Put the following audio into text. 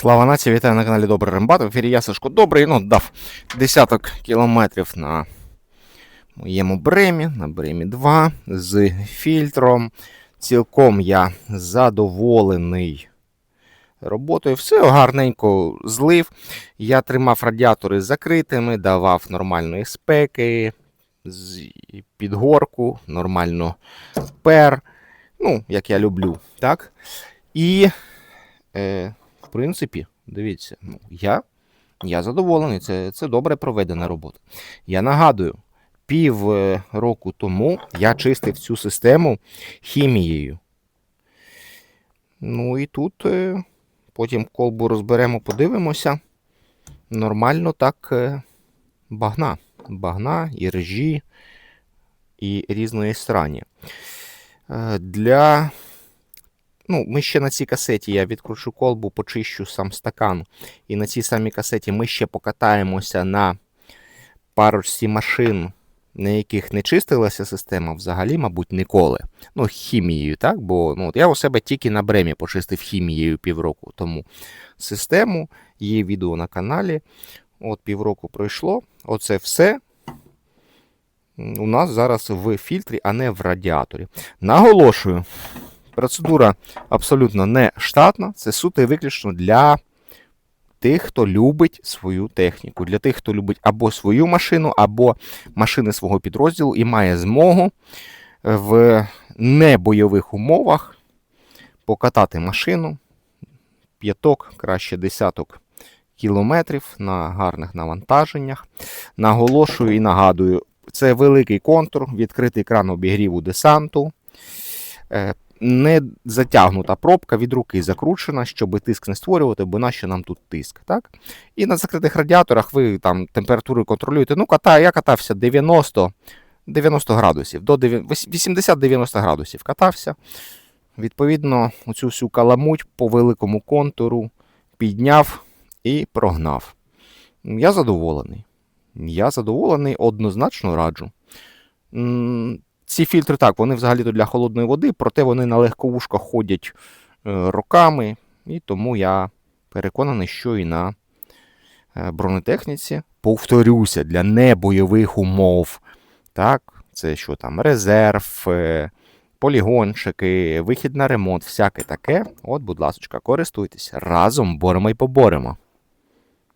Слава нації, вітаю на каналі Добрий Рембат. В ефірі я Сашко Добрий. Ну, дав десяток кілометрів на моєму бремі, на бремі 2 з фільтром. Цілком я задоволений роботою. Все гарненько злив. Я тримав радіатори закритими, давав нормальної спеки, підгорку, нормально пер. Ну, як я люблю, так? І. Е, принципі, дивіться, ну, я, я задоволений, це, це добре проведена робота. Я нагадую, пів е, року тому я чистив цю систему хімією. Ну і тут е, потім колбу розберемо, подивимося. Нормально так е, багна. Багна, і ржі, і різної срані. Для Ну, ми ще на цій касеті я відкручу колбу, почищу сам стакан. І на цій самій касеті ми ще покатаємося на парочці машин, на яких не чистилася система взагалі, мабуть, ніколи. Ну, хімією, так? Бо ну, я у себе тільки на бремі почистив хімією півроку тому систему. Є відео на каналі. От півроку пройшло. Оце все. У нас зараз в фільтрі, а не в радіаторі. Наголошую. Процедура абсолютно не штатна, це суто і виключно для тих, хто любить свою техніку, для тих, хто любить або свою машину, або машини свого підрозділу і має змогу в небойових умовах покатати машину п'яток, краще десяток кілометрів на гарних навантаженнях. Наголошую і нагадую, це великий контур, відкритий кран обігріву десанту. Не затягнута пробка від руки закручена, щоб тиск не створювати, бо нащо нам тут тиск. так? І на закритих радіаторах ви там температуру контролюєте. Ну, ката, я катався 90 90 градусів, до 80-90 градусів катався. Відповідно, оцю всю каламуть по великому контуру підняв і прогнав. Я задоволений. Я задоволений, однозначно раджу. Ці фільтри так, вони взагалі-то для холодної води, проте вони на легковушках ходять е, роками, і тому я переконаний, що і на е, бронетехніці, повторюся, для небойових умов. Так, це що там, резерв, е, полігончики, вихід на ремонт, всяке таке. От, будь ласка, користуйтесь. Разом боремо і поборемо.